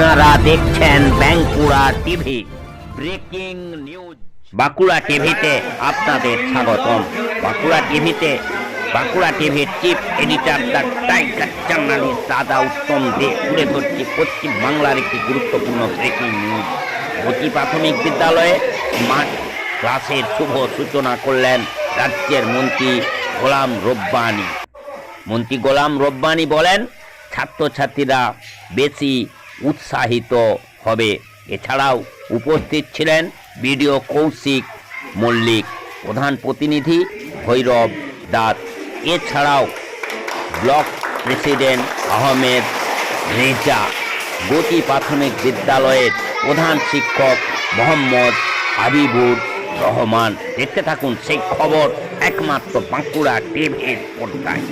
আপনারা দেখছেন Bankura TV, breaking news. Bankura টিভিতে আপনাদের স্বাগতম। বাঁকুড়া টিভিতে, বাঁকুড়া টিভির chief editor the tiger journalist দাদা উত্তম দে তুলে ধরছি পশ্চিম বাংলার একটি গুরুত্বপূর্ণ ব্রেকিং নিউজ। ভর্তি প্রাথমিক বিদ্যালয়ে মাঠ ক্লাসের শুভ সূচনা করলেন রাজ্যের মন্ত্রী গোলাম রব্বানী। মন্ত্রী গোলাম রব্বানি বলেন, ছাত্রছাত্রীরা বেশি উৎসাহিত হবে। এছাড়াও উপস্থিত ছিলেন বিডিও কৌশিক মল্লিক, প্রধান প্রতিনিধি ভৈরব দাস। এছাড়াও ব্লক প্রেসিডেন্ট আহমেদ রেজা গতি প্রাথমিক বিদ্যালয়ের প্রধান শিক্ষক মোহাম্মদ হাবিবুর রহমান। দেখতে থাকুন সেই খবর একমাত্র বাঁকুড়া টিভির পর্দায়।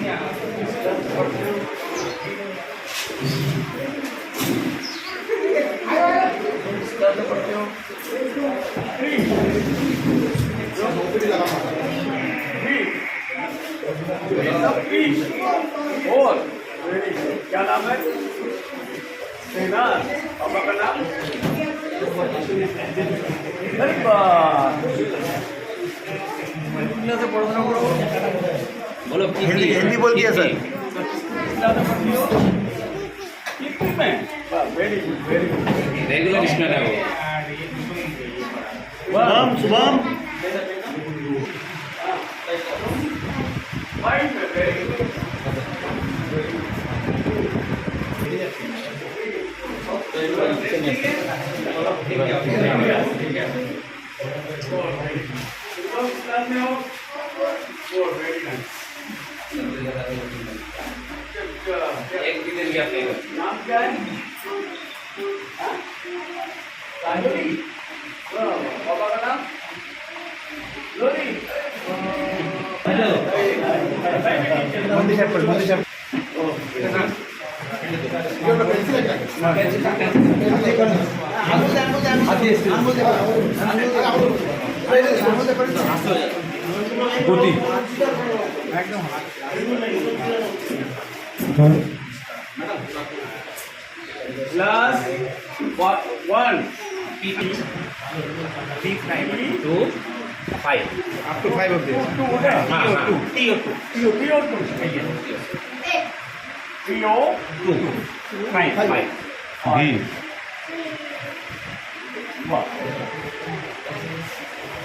और क्या नाम है सेना पापा का नाम अरे कितना से बोलो हिंदी हिंदी बोल दिया सर कितना से पढ़ती हो कितनी में very good very good regular student है वो शुभम शुभम एक भी दिन गया फेल नाम क्या है हाँ? काजोली हाँ, पापा का नाम लोरी मंदिर plus one P two five up two five অব্দি টু ওটা two T O two T O T O two T O two five five five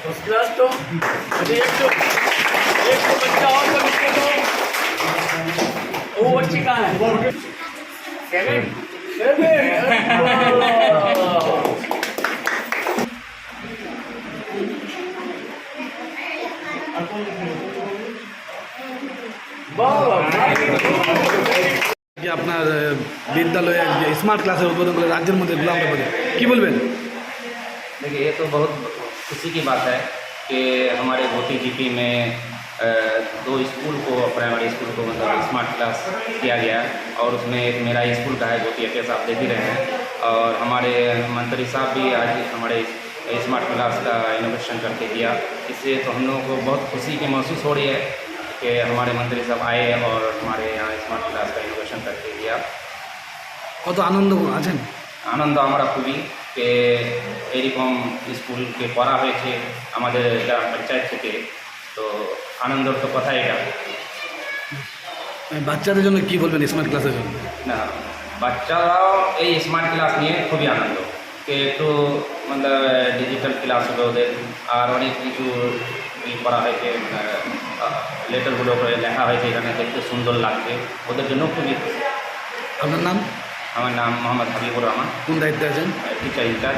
first class तो एक तो एक तो बच्चा और तो लिखे तो वो बच्ची कहाँ है? सेवन सेवन বিদ্যালয়ে যে স্মার্ট ক্লাসের উদ্বোধন করে রাজ্যের মধ্যে গোলাম বলে কি বলবেন देखिए ये तो बहुत खुशी की बात है कि हमारे मोती जीपी में अ, दो स्कूल को प्राइमरी स्कूल को मतलब स्मार्ट क्लास किया गया और उसमें एक मेरा स्कूल का है जो कि एफ आप देख ही रहे हैं और हमारे मंत्री साहब भी आज हमारे स्मार्ट क्लास का इनोवेशन करके दिया इससे तो हम लोगों को बहुत खुशी की महसूस हो रही है कि हमारे मंत्री साहब आए और हमारे यहाँ स्मार्ट क्लास का इनोवेशन करके दिया কত আনন্দ আছেন? আনন্দ আমরা খুবই যে এরকম স্কুলকে করা হয়েছে আমাদের গ্রাম পঞ্চায়েত থেকে তো আনন্দর তো কথা এটা। বাচ্চাদের জন্য কি বলবেন স্মার্ট ক্লাসের জন্য? না বাচ্চারাও এই স্মার্ট ক্লাস নিয়ে খুবই আনন্দ। যে একটু মানে ডিজিটাল ক্লাস হলো ওদের আর অনেক কিছু করা হয়েছে লেটারগুলো করে লেখা হয়েছে এখানে দেখতে সুন্দর লাগছে ওদের জন্য খুবই আপনার নাম? আমার নাম মোহাম্মদ হাবিবুর রহমান। কোন দায়িত্বে আছেন? টিচার ইনচার্জ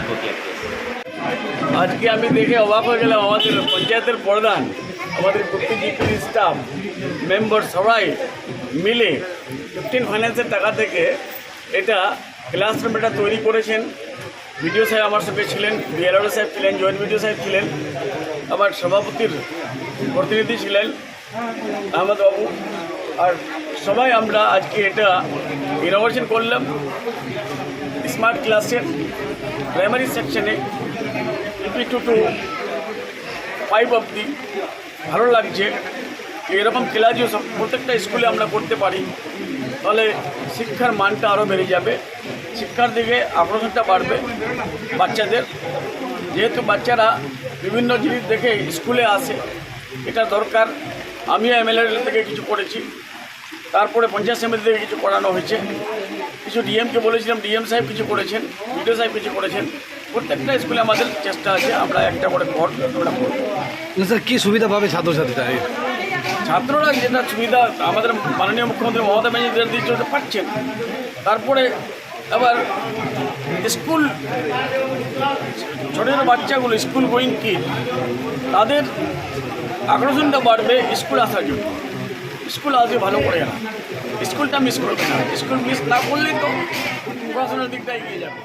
আজকে আমি দেখে অবাক হয়ে গেলাম আমাদের পঞ্চায়েতের প্রধান আমাদের বুদ্ধিজীবী স্টাফ মেম্বার সবাই মিলে ফিফটিন ফাইন্যান্সের টাকা থেকে এটা ক্লাসরুম এটা তৈরি করেছেন। বিডিও সাহেব আমার সঙ্গে ছিলেন বিএলআরও সাহেব ছিলেন জয়েন্ট বিডিও সাহেব ছিলেন আমার সভাপতির প্রতিনিধি ছিলেন আহমদ বাবু আর সবাই আমরা আজকে এটা ইনোভেশন করলাম। স্মার্ট ক্লাসের প্রাইমারি সেকশনে ইপি টু টু ফাইভ অবধি ভালো লাগছে। এরকম ক্লাসও সব প্রত্যেকটা স্কুলে আমরা করতে পারি। তাহলে শিক্ষার মানটা আরও বেড়ে যাবে। শিক্ষার দিকে আকর্ষণটা বাড়বে বাচ্চাদের। যেহেতু বাচ্চারা বিভিন্ন জিনিস দেখে স্কুলে আসে, এটা দরকার। আমিও এমএলএ থেকে কিছু করেছি। তারপরে পঞ্চায়েত সমিতি থেকে কিছু করানো হয়েছে। কিছু ডিএমকে বলেছিলাম ডিএম সাহেব কিছু করেছেন বিডিও সাহেব কিছু করেছেন। প্রত্যেকটা স্কুলে আমাদের চেষ্টা আছে আমরা একটা করে ঘর আমরা করব। স্যার কী সুবিধা পাবে ছাত্রছাত্রীরা? ছাত্ররা যেটা সুবিধা আমাদের মাননীয় মুখ্যমন্ত্রী মমতা ব্যানার্জি দিচ্ছে ওটা পাচ্ছেন। তারপরে আবার স্কুল ছোটো ছোটো বাচ্চাগুলো স্কুল গোয়িং কি তাদের আকর্ষণটা বাড়বে স্কুল আসার জন্য। স্কুল আসবে ভালো করে না। স্কুলটা মিস করবে না। স্কুল মিস না করলেই তো পড়াশোনার দিকটা এগিয়ে যাবে।